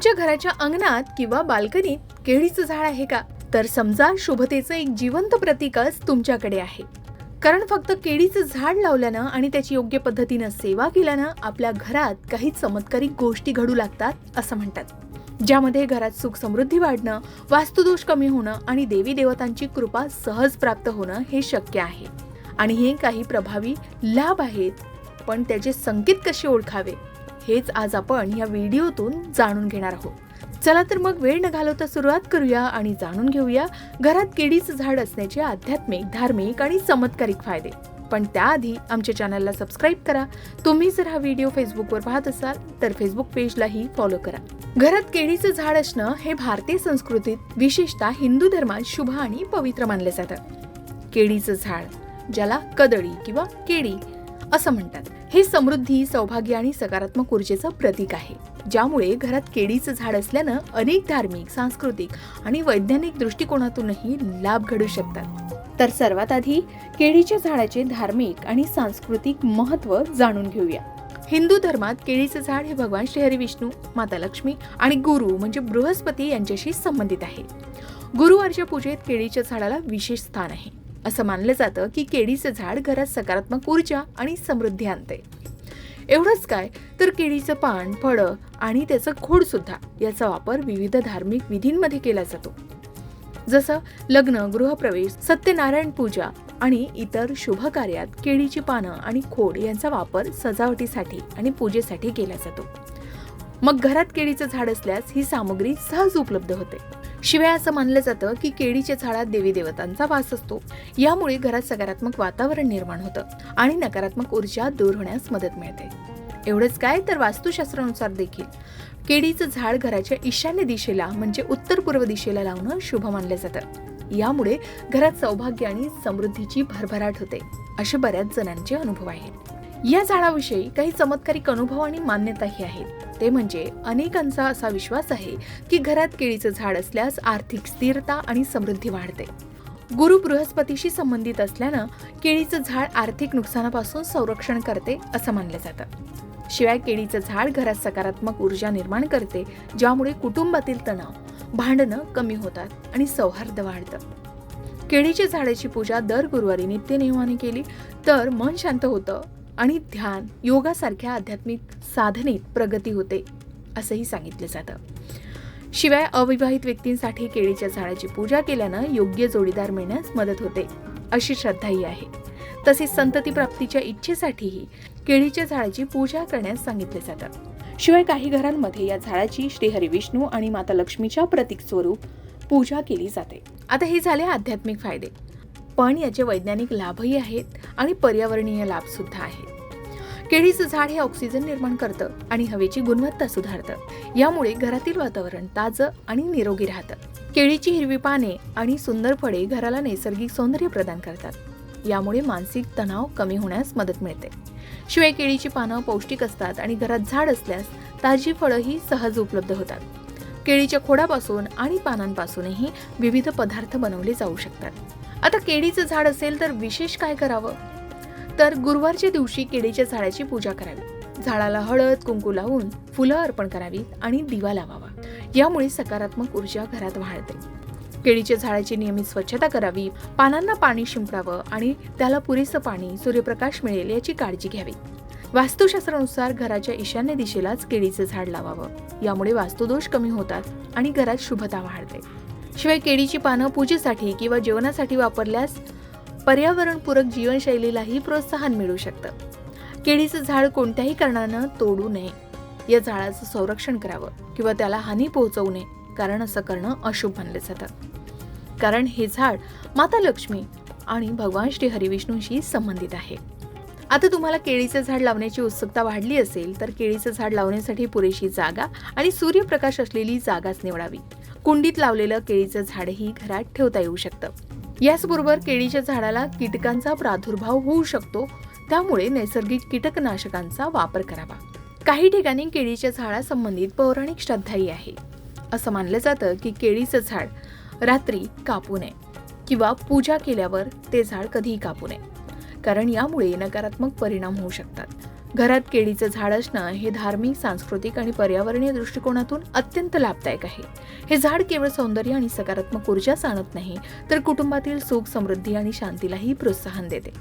तुमच्या घराच्या अंगणात किंवा बाल्कनीत केळीचं झाड आहे का? तर समजा शुभतेचं एक जिवंत प्रतीकच तुमच्याकडे आहे. कारण फक्त केळीचं झाड लावल्यानं आणि त्याची योग्य पद्धतीनं सेवा केल्यानं आपल्या घरात काही चमत्कारिक गोष्टी घडू लागतात असं म्हणतात. ज्यामध्ये घरात सुख समृद्धी वाढणं वास्तुदोष कमी होणं आणि देवी देवतांची कृपा सहज प्राप्त होणं हे शक्य आहे. आणि हे काही प्रभावी लाभ आहेत पण त्याचे संकेत कसे ओळखावे? हेच आज आपण या व्हिडिओतून जाणून घेणार आहोत. चला तर मग वेळ न घालवता सुरुवात करूया आणि जाणून घेऊया घरात केळीचं झाड असण्याचे आध्यात्मिक धार्मिक आणि चमत्कारिक फायदे. पण त्याआधी आमच्या चॅनलला सबस्क्राईब करा. तुम्ही जर हा व्हिडिओ फेसबुकवर पाहत असाल तर फेसबुक पेजलाही फॉलो करा. घरात केळीचं झाड असणं हे भारतीय संस्कृतीत विशेषतः हिंदू धर्मात शुभ आणि पवित्र मानले जातं. केळीचं झाड ज्याला कदळी किंवा केळी असं म्हणतात. हे समृद्धी सौभाग्य आणि सकारात्मक ऊर्जेचं प्रतीक आहे. ज्यामुळे घरात केळीचं झाड असल्यानं अनेक धार्मिक सांस्कृतिक आणि वैज्ञानिक दृष्टिकोनातूनही लाभ घडू शकतात. तर सर्वात आधी केळीच्या झाडाचे धार्मिक आणि सांस्कृतिक महत्त्व जाणून घेऊया. हिंदू धर्मात केळीचं झाड हे भगवान श्रीहरी विष्णू माता लक्ष्मी आणि गुरु म्हणजे बृहस्पती यांच्याशी संबंधित आहे. गुरुवारच्या पूजेत केळीच्या झाडाला विशेष स्थान आहे. असं मानलं जातं की केळीचं झाड घरात सकारात्मक ऊर्जा आणि समृद्धी आणते. एवढंच काय तर केळीचं पान फळं आणि त्याचं खोड सुद्धा याचा वापर विविध धार्मिक विधींमध्ये केला जातो. जसं लग्न गृहप्रवेश सत्यनारायण पूजा आणि इतर शुभ कार्यात केळीची पानं आणि खोड यांचा वापर सजावटीसाठी आणि पूजेसाठी केला जातो. मग घरात केळीचं झाड असल्यास ही सामग्री सहज उपलब्ध होते. शिवाय असं मानलं जातं की केळीच्या झाडात देवी देवतांचा वास असतो. यामुळे घरात सकारात्मक वातावरण निर्माण होतं आणि नकारात्मक ऊर्जा दूर होण्यास मदत मिळते. एवढंच काय तर वास्तुशास्त्रानुसार देखील. केळीचं झाड घराच्या ईशान्य दिशेला म्हणजे उत्तर पूर्व दिशेला लावणं शुभ मानलं जातं. यामुळे घरात सौभाग्य आणि समृद्धीची भरभराट होते असे बऱ्याच जणांचे अनुभव आहेत. या झाडाविषयी काही चमत्कारिक अनुभव आणि मान्यताही आहेत. ते म्हणजे अनेकांचा असा विश्वास आहे की घरात केळीचं झाड असल्यास आर्थिक स्थिरता आणि समृद्धी वाढते. गुरु बृहस्पतीशी संबंधित असल्यानं केळीचं झाड आर्थिक नुकसानापासून संरक्षण करते असं मानलं जातं. शिवाय केळीचं झाड घरात सकारात्मक ऊर्जा निर्माण करते ज्यामुळे कुटुंबातील तणाव भांडणं कमी होतात आणि सौहार्द वाढतं. केळीच्या झाडाची पूजा दर गुरुवारी नित्यनियमाने केली तर मन शांत होतं आणि ध्यान योगासारख्या आध्यात्मिक साधनेत प्रगती होते असंही सांगितलं जातं. शिवाय अविवाहित व्यक्तींसाठी केळीच्या झाडाची पूजा केल्यानं योग्य जोडीदार मिळण्यास मदत होते अशी श्रद्धाही आहे. तसेच संतती प्राप्तीच्या इच्छेसाठीही केळीच्या झाडाची पूजा करण्यास सांगितले जातं. शिवाय काही घरांमध्ये या झाडाची श्रीहरी विष्णू आणि माता लक्ष्मीच्या प्रतीक स्वरूप पूजा केली जाते. आता हे झाले आध्यात्मिक फायदे. पण याचे वैज्ञानिक लाभही आहेत आणि पर्यावरणीय लाभसुद्धा आहेत. केळीचं झाड हे ऑक्सिजन निर्माण करतं आणि हवेची गुणवत्ता सुधारतं. यामुळे घरातील वातावरण ताजं आणि निरोगी राहतं. केळीची हिरवी पाने आणि सुंदर फळे घराला नैसर्गिक सौंदर्य प्रदान करतात. यामुळे मानसिक तणाव कमी होण्यास मदत मिळते. शिवाय केळीची पानं पौष्टिक असतात आणि घरात झाड असल्यास ताजी फळंही सहज उपलब्ध होतात. केळीच्या खोडापासून आणि पानांपासूनही विविध पदार्थ बनवले जाऊ शकतात. आता केळीचं झाड असेल तर विशेष काय करावं? तर गुरुवारच्या दिवशी केळीच्या झाडाची पूजा करावी. झाडाला हळद कुंकू लावून फुलं अर्पण करावीत आणि दिवा लावावा. यामुळे सकारात्मक ऊर्जा घरात वाढते. केळीच्या झाडाची नियमित स्वच्छता करावी पानांना पाणी शिंपडावं आणि त्याला पुरेसं पाणी सूर्यप्रकाश मिळेल याची काळजी घ्यावी. वास्तुशास्त्रानुसार घराच्या ईशान्य दिशेलाच केळीचं झाड लावावं. यामुळे वास्तुदोष कमी होतात आणि घरात शुभता वाढते. शिवाय केळीची पानं पूजेसाठी किंवा जेवणासाठी वापरल्यास पर्यावरणपूरक जीवनशैलीलाही प्रोत्साहन मिळू शकतं. केळीचं झाड कोणत्याही कारणानं तोडू नये. या झाडाचं संरक्षण करावं किंवा त्याला हानी पोहोचवू नये कारण असं करणं अशुभ मानलं जातं. कारण हे झाड माता लक्ष्मी आणि भगवान श्री हरिविष्णूंशी संबंधित आहे. आता तुम्हाला केळीचं झाड लावण्याची उत्सुकता वाढली असेल तर केळीचं झाड लावण्यासाठी पुरेशी जागा आणि सूर्यप्रकाश असलेली जागाच निवडावी. कुंडीत लावलेलं केळीचं झाडही घरात ठेवता येऊ शकतं. याचबरोबर केळीच्या झाडाला कीटकांचा प्रादुर्भाव होऊ शकतो त्यामुळे नैसर्गिक कीटकनाशकांचा वापर करावा. काही ठिकाणी केळीच्या झाडासंबंधित पौराणिक श्रद्धाही आहे. असं मानलं जातं की केळीचं झाड रात्री कापू नये किंवा पूजा केल्यावर ते झाड कधीही कापू नये कारण यामुळे नकारात्मक परिणाम होऊ शकतात. घरात केळीचं झाड असणं हे धार्मिक सांस्कृतिक आणि पर्यावरणीय दृष्टिकोनातून अत्यंत लाभदायक आहे. हे झाड केवळ सौंदर्य आणि सकारात्मक ऊर्जाच आणत नाही तर कुटुंबातील सुख समृद्धी आणि शांतीलाही प्रोत्साहन देते.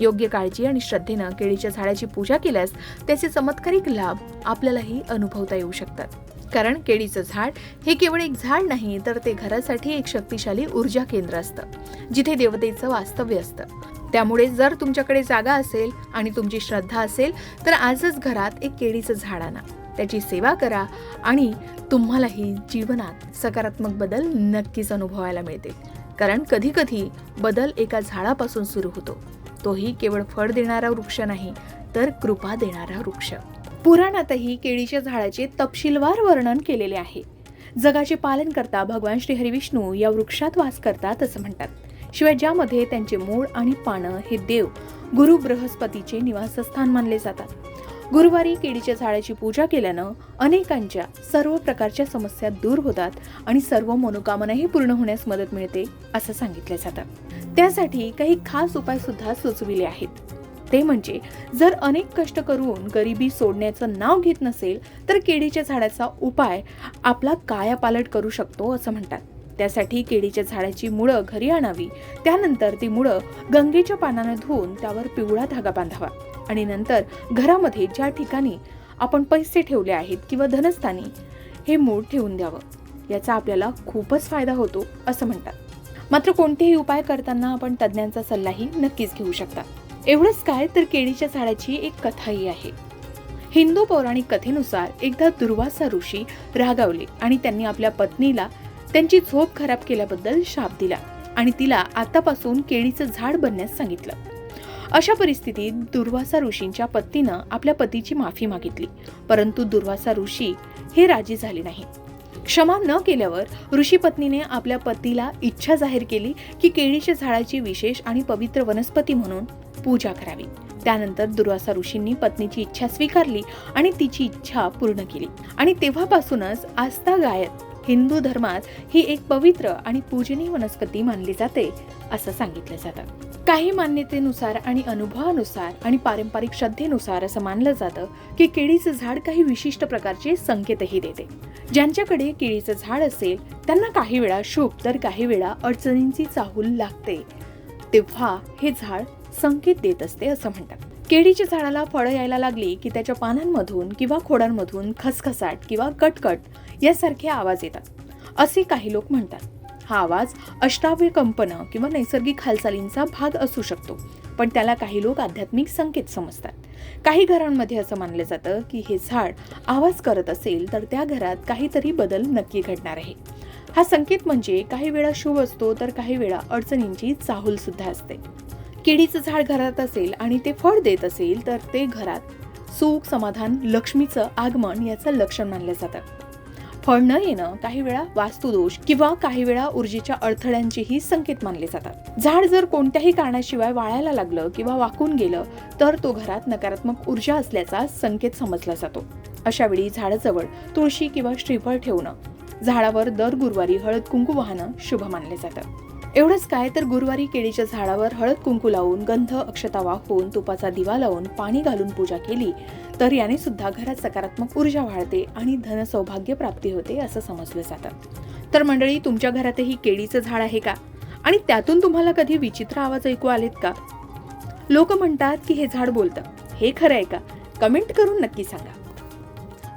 योग्य काळजी आणि श्रद्धेनं केळीच्या झाडाची पूजा केल्यास त्याचे चमत्कारिक लाभ आपल्यालाही अनुभवता येऊ शकतात. कारण केळीचं झाड हे केवळ एक झाड नाही तर ते घरासाठी एक शक्तिशाली ऊर्जा केंद्र असतं जिथे देवतेचं वास्तव्य असतं. त्यामुळे जर तुमच्याकडे जागा असेल आणि तुमची श्रद्धा असेल तर आजच घरात एक केळीचं झाड आणा. त्याची सेवा करा आणि तुम्हालाही जीवनात सकारात्मक बदल नक्कीच अनुभवायला मिळतील. कारण कधी कधी बदल एका झाडापासून सुरू होतो. तोही केवळ फळ देणारा वृक्ष नाही तर कृपा देणारा वृक्ष. पुराणातही केळीच्या झाडाचे तपशीलवार वर्णन केलेले आहे. जगाचे पालन करता भगवान श्री हरिविष्णू या वृक्षात वास करतात असं म्हणतात. शिवाय ज्यामध्ये त्यांचे मूळ आणि पानं हे देव गुरु बृहस्पतीचे निवासस्थान मानले जातात. गुरुवारी केळीच्या झाडाची पूजा केल्यानं अनेकांच्या सर्व प्रकारच्या समस्या दूर होतात आणि सर्व मनोकामनाही पूर्ण होण्यास मदत मिळते असं सांगितलं जातं. त्यासाठी काही खास उपाय सुद्धा सुचविले आहेत. ते म्हणजे जर अनेक कष्ट करून गरिबी सोडण्याचं नाव घेत नसेल तर केळीच्या झाडाचा उपाय आपला कायापालट करू शकतो असं म्हणतात. त्यासाठी केळीच्या झाडाची मुळं घरी आणावी. त्यानंतर ती मुळं गंगेच्या पानानं धुवून त्यावर पिवळा धागा बांधावा. आणि नंतर घरामध्ये ज्या ठिकाणी आपण पैसे ठेवले आहेत किंवा धनस्थानी हे मूळ ठेवून द्यावं. याचा आपल्याला खूपच फायदा होतो असं म्हणतात. मात्र कोणतेही उपाय करताना आपण तज्ज्ञांचा सल्लाही नक्कीच घेऊ शकता. एवढंच काय तर केळीच्या झाडाची एक कथाही आहे. हिंदू पौराणिक कथेनुसार एकदा दुर्वासा ऋषी रागावले आणि त्यांनी आपल्या पत्नीला त्यांची झोप खराब केल्याबद्दल शाप दिला आणि तिला आतापासून केळीचं झाड बनण्यास सांगितलं. अशा परिस्थितीत दुर्वासा ऋषींच्या पत्नीनं आपल्या पतीची माफी मागितली परंतु दुर्वासा ऋषी हे राजी झाले नाही. क्षमा न केल्यावर ऋषी पत्नीने आपल्या पतीला इच्छा जाहीर केली की केळीच्या झाडाची विशेष आणि पवित्र वनस्पती म्हणून पूजा करावी. त्यानंतर दुर्वासा ऋषींनी पत्नीची इच्छा स्वीकारली आणि तिची इच्छा पूर्ण केली आणि तेव्हापासूनच आस्था गायत हिंदू धर्मात ही एक पवित्र आणि पूजनीय वनस्पती मानली जाते असं सांगितलं जातं. काही मान्यतेनुसार आणि अनुभवानुसार आणि पारंपरिक श्रद्धेनुसार असं मानलं जातं की केळीचं झाड काही विशिष्ट प्रकारचे संकेतही देते. ज्यांच्याकडे केळीचं झाड असेल त्यांना काही वेळा शुभ तर काही वेळा अडचणींची चाहूल लागते. तेव्हा हे झाड संकेत देत असते असं म्हणतात. केळीच्या झाडाला फळं यायला लागली की त्याच्या पानांमधून किंवा खोडांमधून खसखसाट किंवा कटकट यासारखे आवाज येतात. असे काही लोक म्हणतात. हा आवाज अष्टाव्य कंपनं किंवा नैसर्गिक हालचालींचा भाग असू शकतो. पण त्याला काही लोक आध्यात्मिक संकेत समजतात. काही घरांमध्ये असं मानलं जातं की हे झाड आवाज करत असेल तर त्या घरात काहीतरी बदल नक्की घडणार आहे. हा संकेत म्हणजे काही वेळा शुभ असतो तर काही वेळा अडचणींची चाहूल सुद्धा असते. केळीचं झाड घरात असेल आणि ते फळ देत असेल तर ते घरात सुख समाधान लक्ष्मीचं आगमन याचं लक्षण मानलं जातं. फळ न येणं काही वेळा वास्तुदोष किंवा काही वेळा ऊर्जेच्या अडथळ्यांचेही संकेत मानले जातात. झाड जर कोणत्याही कारणाशिवाय वाळायला लागलं किंवा वाकून गेलं तर तो घरात नकारात्मक ऊर्जा असल्याचा संकेत समजला जातो. अशा वेळी झाडाजवळ तुळशी किंवा श्रीफळ ठेवणं झाडावर दर गुरुवारी हळद कुंकू वाहणं शुभ मानले जातं. एवढंच काय तर गुरुवारी केळीच्या झाडावर हळद कुंकू लावून गंध अक्षता वाहून तुपाचा दिवा लावून पाणी घालून पूजा केली तर याने सुद्धा घरात सकारात्मक ऊर्जा वाढते आणि धन सौभाग्य प्राप्ती होते असं समजलं जातं. तर मंडळी तुमच्या घरातही केळीचं झाड आहे का? आणि त्यातून तुम्हाला कधी विचित्र आवाज ऐकू आलेत का? लोक म्हणतात की हे झाड बोलतं. हे खरं आहे का? कमेंट करून नक्की सांगा.